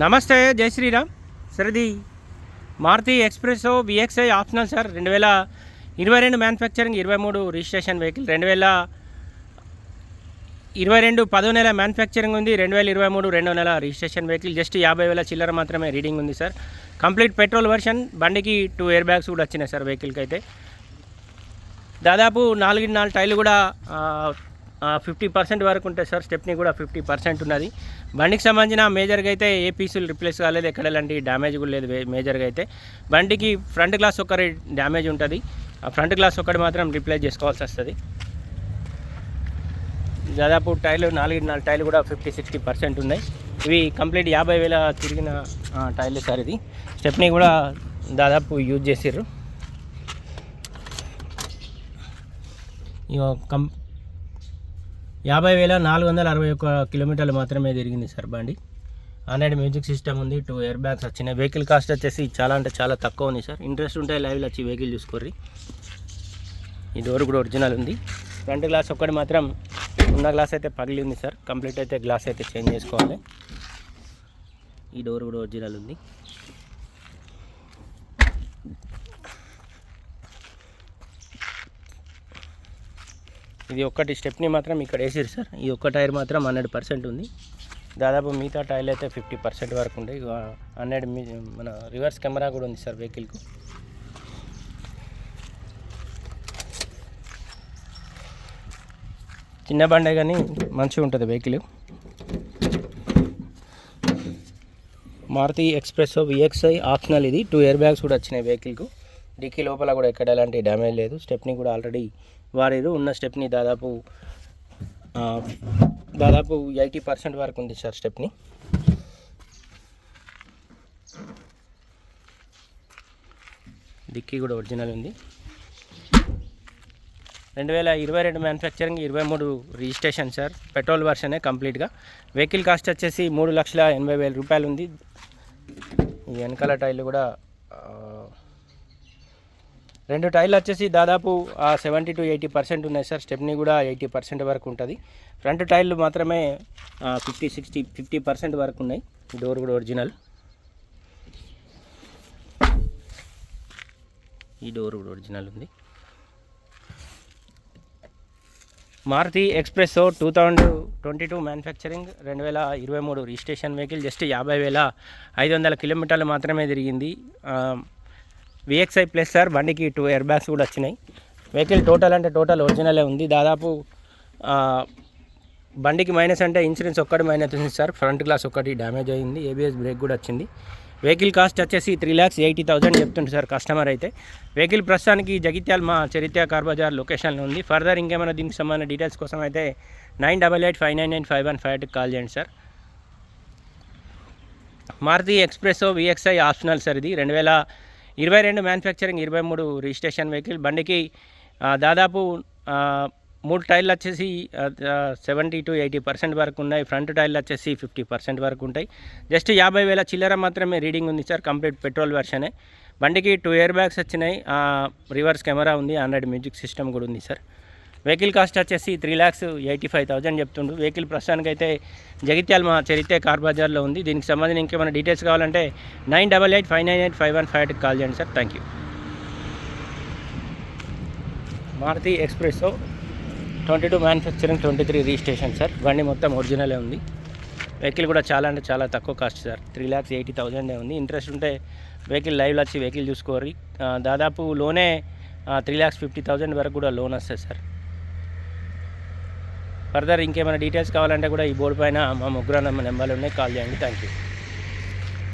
నమస్తే జై శ్రీరామ్. సార్ ఇది Maruti express VXI optional sir. రెండు వేల ఇరవై రెండు మ్యానుఫ్యాక్చరింగ్ ఇరవై మూడు రిజిస్ట్రేషన్ వెహికల్ రెండు వేల ఇరవై రెండు పదో నెల మ్యానుఫ్యాక్చరింగ్ ఉంది రెండు వేల ఇరవై మూడు రెండో నెల రిజిస్ట్రేషన్ వెహికల్. జస్ట్ యాభై వేల చిల్లర మాత్రమే రీడింగ్ ఉంది సార్. కంప్లీట్ పెట్రోల్ వర్షన్ బండికి టూ ఎయిర్ బ్యాగ్స్ కూడా వచ్చినాయి సార్ వెహికల్కి అయితే దాదాపు నాలుగు నాలుగు టైర్లు కూడా ఫిఫ్టీ పర్సెంట్ వరకు ఉంటాయి సార్ స్టెప్ని కూడా ఫిఫ్టీ పర్సెంట్ ఉన్నది. బండికి సంబంధించిన మేజర్గా అయితే ఏ పీసులు రిప్లేస్ కాలేదు ఎక్కడ ఎలాంటి డ్యామేజ్ కూడా లేదు మేజర్గా అయితే. బండికి ఫ్రంట్ గ్లాస్ ఒకరి డ్యామేజ్ ఉంటుంది. ఆ ఫ్రంట్ గ్లాస్ ఒకటి మాత్రం రిప్లేస్ చేసుకోవాల్సి వస్తుంది. దాదాపు టైర్లు నాలుగు నాలుగు టైర్లు కూడా ఫిఫ్టీ సిక్స్టీ పర్సెంట్ ఉన్నాయి. ఇవి కంప్లీట్ యాభై వేల తిరిగిన టైర్లు సార్ ఇది. స్టెప్ని కూడా దాదాపు యూజ్ చేసిర్రు. ఇక కం యాభై వేల నాలుగు వందల అరవై ఒక్క కిలోమీటర్లు మాత్రమే తిరిగింది సార్ బండి. ఆండ్రాయిడ్ మ్యూజిక్ సిస్టమ్ ఉంది టూ ఇయర్ బ్యాగ్స్ వచ్చినాయి. వెహికల్ కాస్ట్ వచ్చేసి చాలా అంటే చాలా తక్కువ ఉంది సార్. ఇంట్రెస్ట్ ఉంటే లైవ్లో వచ్చి వెహికల్ చూసుకోర్రి. ఈ డోర్ కూడా ఒరిజినల్ ఉంది. ఫ్రంట్ గ్లాస్ ఒక్కటి మాత్రం ఉన్న గ్లాస్ అయితే పగిలి ఉంది సార్. కంప్లీట్ అయితే గ్లాస్ అయితే చేంజ్ చేసుకోవాలి. ఈ డోర్ కూడా ఒరిజినల్ ఉంది. ఇది ఒక్కటి స్టెప్ని మాత్రం ఇక్కడ వేసారు సార్. ఈ ఒక్క టైర్ మాత్రం హండ్రెడ్ పర్సెంట్ ఉంది. దాదాపు మిగతా టైర్లు అయితే ఫిఫ్టీ పర్సెంట్ వరకు ఉండే. హండ్రెడ్ మన రివర్స్ కెమెరా కూడా ఉంది సార్ వెహికల్కు. చిన్న బండే కానీ మంచిగా ఉంటుంది vehicle. Maruti express VXI optional ఇది. టూ ఇయర్ బ్యాగ్స్ కూడా వచ్చినాయి వెహికల్కు. డిక్కీ లోపల కూడా ఎక్కడ ఎలాంటి డ్యామేజ్ లేదు. స్టెప్ని కూడా ఆల్రెడీ వాడారు ఉన్న స్టెప్ని దాదాపు దాదాపు ఎయిటీ పర్సెంట్ వరకు ఉంది సార్ స్టెప్ని డిక్కీ కూడా ఒరిజినల్ ఉంది. రెండు వేల ఇరవై రెండు మ్యానుఫ్యాక్చరింగ్ ఇరవై మూడు రిజిస్ట్రేషన్ సార్. పెట్రోల్ వర్షనే కంప్లీట్గా వెహికల్ కాస్ట్ వచ్చేసి మూడు లక్షల ఎనభై వేల రూపాయలు ఉంది. ఈ వెనకాల టైర్లు కూడా రెండు టైర్లు వచ్చేసి దాదాపు సెవెంటీ టు ఎయిటీ పర్సెంట్ ఉన్నాయి సార్. స్టెప్ని కూడా ఎయిటీ పర్సెంట్ వరకు ఉంటుంది. ఫ్రంట్ టైర్లు మాత్రమే ఫిఫ్టీ సిక్స్టీ ఫిఫ్టీ పర్సెంట్ వరకు ఉన్నాయి. డోర్ కూడా ఒరిజినల్. ఈ డోర్ కూడా ఒరిజినల్ ఉంది. Maruti express two thousand twenty two manufacturing రెండు వేల ఇరవై మూడు రిజిస్ట్రేషన్ వెహికల్ జస్ట్ యాభై వేల ఐదు వందల కిలోమీటర్లు మాత్రమే తిరిగింది. విఎక్స్ఐ ప్లస్ సార్ బండికి టూ ఎయిర్ బ్యాగ్స్ కూడా వచ్చినాయి. వెహికల్ టోటల్ అంటే టోటల్ ఒరిజినలే ఉంది. దాదాపు బండికి మైనస్ అంటే ఇన్సూరెన్స్ ఒక్కటి మైనస్ ఉంది సార్. ఫ్రంట్ గ్లాస్ ఒక్కటి డ్యామేజ్ అయింది. ఏబిఎస్ బ్రేక్ కూడా వచ్చింది. వెహికల్ కాస్ట్ వచ్చేసి త్రీ ల్యాక్స్ ఎయిటీ థౌసండ్ చెప్తుంది సార్ కస్టమర్ అయితే. వెహికల్ ప్రస్తుతానికి జగిత్యాల మా చరిత్ర కార్ బజార్ లొకేషన్లో ఉంది. ఫర్దర్ ఇంకేమైనా దీనికి సంబంధించిన డీటెయిల్స్ కోసం అయితే nine double eight five nine nine five one five ఎయిట్కి కాల్ చేయండి sir. Maruti espresso VXI optional sir ఇది. రెండు వేల ఇరవై రెండు మ్యానుఫ్యాక్చరింగ్ ఇరవై మూడు రిజిస్ట్రేషన్ వెహికల్ బండికి దాదాపు మూడు టైర్లు వచ్చేసి సెవెంటీ టు ఎయిటీ పర్సెంట్ వరకు ఉన్నాయి. ఫ్రంట్ టైర్లు వచ్చేసి ఫిఫ్టీ పర్సెంట్ వరకు ఉంటాయి. జస్ట్ యాభై వేల చిల్లర మాత్రమే రీడింగ్ ఉంది సార్ కంప్లీట్ పెట్రోల్ వెర్షనే బండికి టూ ఇయర్ బ్యాగ్స్ వచ్చినాయి రివర్స్ కెమెరా ఉంది హండ్రెడ్ మ్యూజిక్ సిస్టమ్ కూడా ఉంది సార్. వెహికల్ కాస్ట్ వచ్చేసి three lakhs eighty five thousand చెప్తుండ్రు vehicle ప్రస్తుతానికి అయితే జగిత్యాల మా చరిత్ర కార్ బజార్లో ఉంది. దీనికి సంబంధించి ఇంకేమైనా డీటెయిల్స్ కావాలంటే nine double eight five nine eight five one five ఎయిట్కి కాల్ చేయండి sir. Thank you Maruti express twenty two manufacturing twenty three registration sir. బండి మొత్తం ఒరిజినలే ఉంది. వెహికల్ కూడా చాలా అంటే చాలా తక్కువ cost sir. Three lakhs eighty థౌజండే ఉంది. ఇంట్రెస్ట్ ఉంటే వెహికల్ లైవ్లో వచ్చి వెహికల్ చూసుకోరి దాదాపు లోనే త్రీ ల్యాక్స్ ఫిఫ్టీ థౌజండ్ వరకు కూడా లోన్ వస్తుంది సార్. ఫర్దర్ ఇంకేమైనా డీటెయిల్స్ కావాలంటే కూడా ఈ బోర్డు పైన మా ముగ్గురు నెంబర్లు ఉన్నాయి. కాల్ చేయండి. Thank you